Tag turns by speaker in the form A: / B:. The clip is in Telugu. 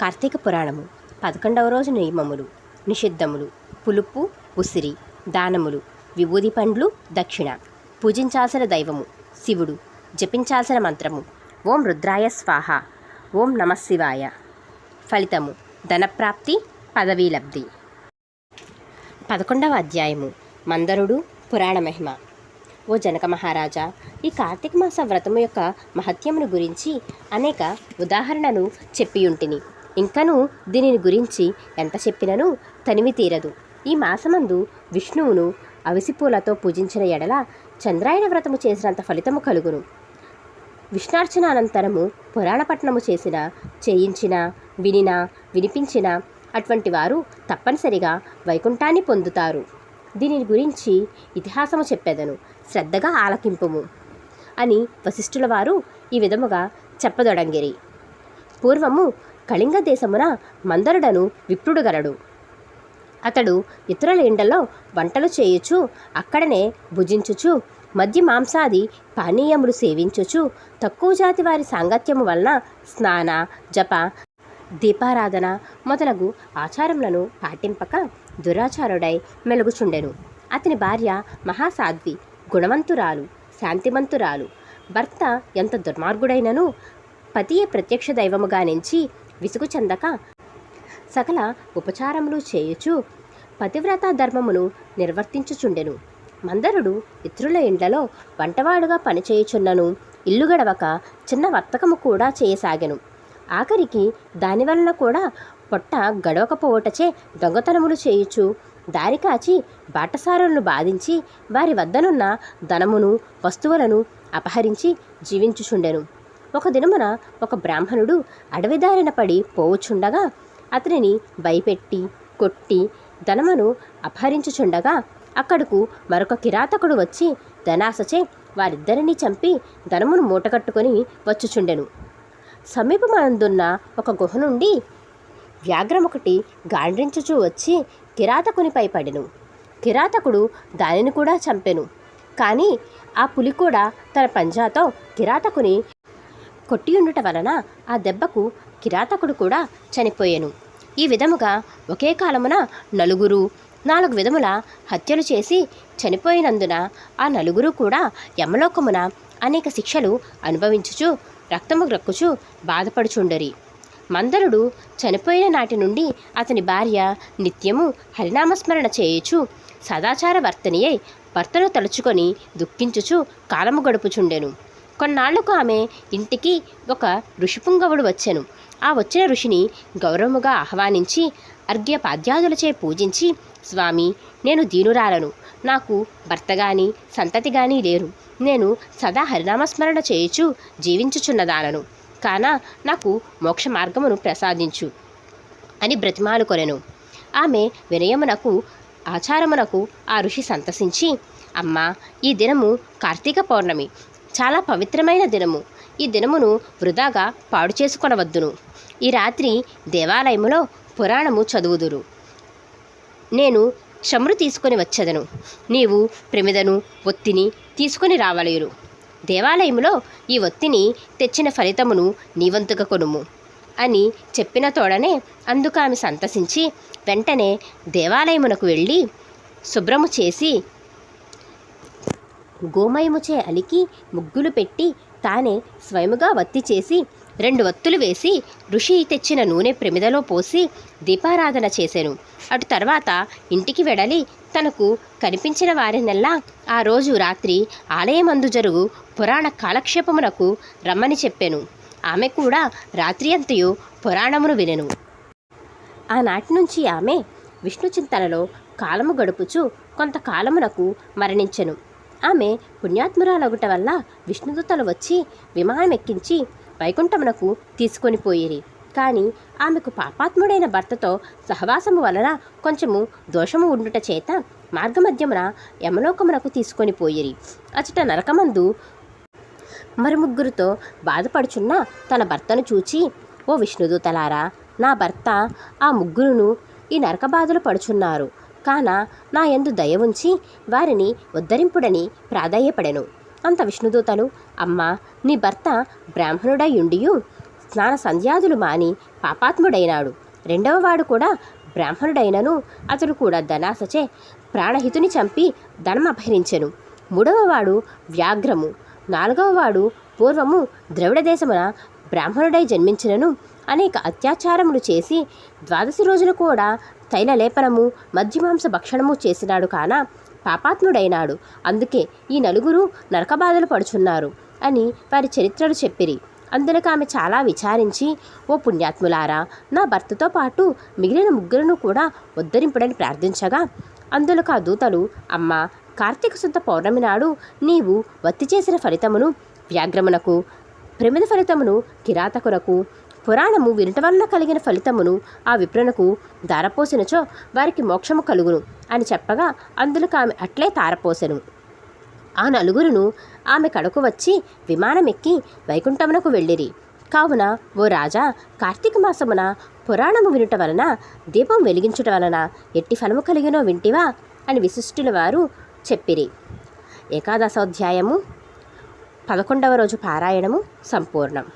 A: కార్తీక పురాణము పదకొండవ రోజు నియమములు నిషిద్ధములు పులుపు ఉసిరి దానములు విభూది పండ్లు దక్షిణ. పూజించాల్సిన దైవము శివుడు. జపించాల్సిన మంత్రము ఓం రుద్రాయ స్వాహ ఓం నమశివాయ ఫలితము ధనప్రాప్తి పదవీ లబ్ధి. పదకొండవ అధ్యాయము మందరుడు పురాణ మహిమ. ఓ జనక మహారాజా ఈ కార్తీక మాస వ్రతము యొక్క మహత్యమును గురించి అనేక ఉదాహరణను చెప్పియుంటిని. ఇంకను దీనిని గురించి ఎంత చెప్పినను తనివి తీరదు. ఈ మాసమందు విష్ణువును అవిసిపూలతో పూజించిన ఎడల చంద్రాయణ వ్రతము చేసినంత ఫలితము కలుగును. విష్ణార్చన అనంతరము పురాణపట్నము చేసిన చేయించిన వినిన వినిపించిన అటువంటి వారు తప్పనిసరిగా వైకుంఠాన్ని పొందుతారు. దీని గురించి ఇతిహాసము చెప్పేదను. శ్రద్ధగా ఆలకింపుము అని వశిష్ఠుల వారు ఈ విధముగా చెప్పదొడంగిరి. పూర్వము కళింగ దేశమున మందరుడను విప్రుడుగలడు. అతడు ఇతరుల ఇండల్లో వంటలు చేయుచు అక్కడనే భుజించుచు మద్య మాంసాది పానీయములు సేవించుచు తక్కువ జాతి వారి సాంగత్యము వలన స్నాన జప దీపారాధన మొదలగు ఆచారములను పాటింపక దురాచారుడై మెలుగుచుండెను. అతని భార్య మహాసాధ్వి గుణవంతురాలు శాంతిమంతురాలు. భర్త ఎంత దుర్మార్గుడైనను పతియే ప్రత్యక్ష దైవముగా నుంచి విసుగు చెందక సకల ఉపచారములు చేయుచు పతివ్రత ధర్మమును నిర్వర్తించుచుండెను. మందరుడు ఇతరుల ఇండ్లలో వంటవాడుగా పనిచేయుచున్నను ఇల్లు గడవక చిన్న వర్తకము కూడా చేయసాగెను. ఆఖరికి దానివలన కూడా పొట్ట గడవకపోవటచే దొంగతనములు చేయుచు దారి కాచి బాటసారులను బాధించి వారి వద్దనున్న ధనమును వస్తువులను అపహరించి జీవించుచుండెను. ఒక దినమున ఒక బ్రాహ్మణుడు అడవిదారిన పడి పోవుచుండగా అతనిని భయపెట్టి కొట్టి ధనమును అపహరించుచుండగా అక్కడకు మరొక కిరాతకుడు వచ్చి ధనాసచే వారిద్దరినీ చంపి ధనమును మూటకట్టుకొని వచ్చుచుండెను. సమీపమందున్న ఒక గుహ నుండి వ్యాఘ్రమొకటి గాండ్రించుచూ వచ్చి కిరాతకునిపై పడెను. కిరాతకుడు దానిని కూడా చంపెను. కానీ ఆ పులి కూడా తన పంజాతో కిరాతకుని కొట్టియుండుట వలన ఆ దెబ్బకు కిరాతకుడు కూడా చనిపోయాను. ఈ విధముగా ఒకే కాలమున నలుగురు నాలుగు విధముల హత్యలు చేసి చనిపోయినందున ఆ నలుగురు కూడా యమలోకమున అనేక శిక్షలు అనుభవించుచు రక్తము గ్రక్కుచు బాధపడుచుండరి. మందరుడు చనిపోయిన నాటి నుండి అతని భార్య నిత్యము హరినామస్మరణ చేయుచు సదాచార వర్తనియై భర్తను తలుచుకొని దుఃఖించుచు కాలము గడుపుచుండెను. కొన్నాళ్ళకు ఆమె ఇంటికి ఒక ఋషిపుంగవుడు వచ్చెను. ఆ వచ్చిన ఋషిని గౌరవముగా ఆహ్వానించి అర్ఘ్యపాద్యాదులచే పూజించి స్వామి నేను దీనురాలను. నాకు భర్త గాని సంతతి గాని లేరు. నేను సదా హరినామస్మరణ చేయుచు జీవించుచున్నదానను కాన నాకు మోక్ష మార్గమును ప్రసాదించు అని బ్రతిమాలు కొనెను. ఆమె వినయమునకు ఆచారమునకు ఆ ఋషి సంతసించి అమ్మ ఈ దినము కార్తీక పౌర్ణమి. చాలా పవిత్రమైన దినము. ఈ దినమును వృధాగా పాడు చేసుకొనవద్దును. ఈ రాత్రి దేవాలయములో పురాణము చదువుదురు. నేను చమురు తీసుకొని వచ్చేదను. నీవు ప్రమిదను ఒత్తిని తీసుకొని రావలేరు దేవాలయములో ఈ ఒత్తిని తెచ్చిన ఫలితమును నీవంతుగా కొనుము అని చెప్పిన తోడనే అందుకు ఆమె సంతసించి వెంటనే దేవాలయమునకు వెళ్ళి శుభ్రము చేసి గోమయముచే అలికి ముగ్గులు పెట్టి తానే స్వయముగా వత్తి చేసి రెండు వత్తులు వేసి ఋషి తెచ్చిన నూనె ప్రమిదలో పోసి దీపారాధన చేసెను. అటు తర్వాత ఇంటికి వెడలి తనకు కనిపించిన వారినెల్లా ఆ రోజు రాత్రి ఆలయమందు జరుగు పురాణ కాలక్షేపమునకు రమ్మని చెప్పాను. ఆమె కూడా రాత్రి అంతయు పురాణమును వినెను. ఆనాటి నుంచి ఆమె విష్ణు చింతనలో కాలము గడుపుచు కొంతకాలమునకు మరణించెను. ఆమె పుణ్యాత్మురాలగుట వల్ల విష్ణుదూతలు వచ్చి విమానం ఎక్కించి వైకుంఠమునకు తీసుకొని పోయిరి. కానీ ఆమెకు పాపాత్ముడైన భర్తతో సహవాసము వలన కొంచెము దోషము ఉండుట చేత మార్గమధ్యమున యమలోకమునకు తీసుకొని పోయిరి. అచట నరకమందు మరి ముగ్గురితో బాధపడుచున్న తన భర్తను చూచి ఓ విష్ణుదూతలారా నా భర్త ఆ ముగ్గురును ఈ నరక బాధలు పడుచున్నారు. కాన నా యందు దయ ఉంచి వారిని ఉద్ధరింపుడని ప్రాధాయపడెను. అంత విష్ణుదూతలు అమ్మా నీ భర్త బ్రాహ్మణుడై ఉండియు స్నాన సంధ్యాదులు మాని పాపాత్ముడైనాడు. రెండవ వాడు కూడా బ్రాహ్మణుడైనను అతడు కూడా ధనాసచే ప్రాణహితుని చంపి ధనం అపహరించెను మూడవ వాడు వ్యాఘ్రము నాలుగవ వాడు పూర్వము ద్రవిడ దేశమున బ్రాహ్మణుడై జన్మించినను అనేక అత్యాచారములు చేసి ద్వాదశి రోజున కూడా తైలలేపనము మధ్యమాంస భక్షణము చేసినాడు కాన? పాపాత్ముడైనాడు. అందుకే ఈ నలుగురు నరకబాధలు పడుచున్నారు అని వారి చరిత్రలు చెప్పిరి. అందులకు ఆమె చాలా విచారించి ఓ పుణ్యాత్ములారా నా భర్తతో పాటు మిగిలిన ముగ్గురును కూడా ఉద్ధరింపుడని ప్రార్థించగా అందులకు ఆ దూతలు అమ్మ కార్తీక శుద్ధ పౌర్ణమి నాడు నీవు వత్తి చేసిన ఫలితమును వ్యాఘ్రమునకు ప్రమిద ఫలితమును కిరాతకునకు పురాణము వినటం వలన కలిగిన ఫలితమును ఆ విప్రునకు దారపోసినచో వారికి మోక్షము కలుగును అని చెప్పగా అందులకు ఆమె అట్లే తారపోసెను. ఆ నలుగురును ఆమె కడకు వచ్చి విమానమెక్కి వైకుంఠమునకు వెళ్ళిరి. కావున ఓ రాజా కార్తీక మాసమున పురాణము వినుట వలన దీపం వెలిగించుట వలన ఎట్టి ఫలము కలిగినో వింటివా అని విశిష్టుల వారు చెప్పిరి. ఏకాదశోధ్యాయము పదకొండవ రోజు పారాయణము సంపూర్ణం.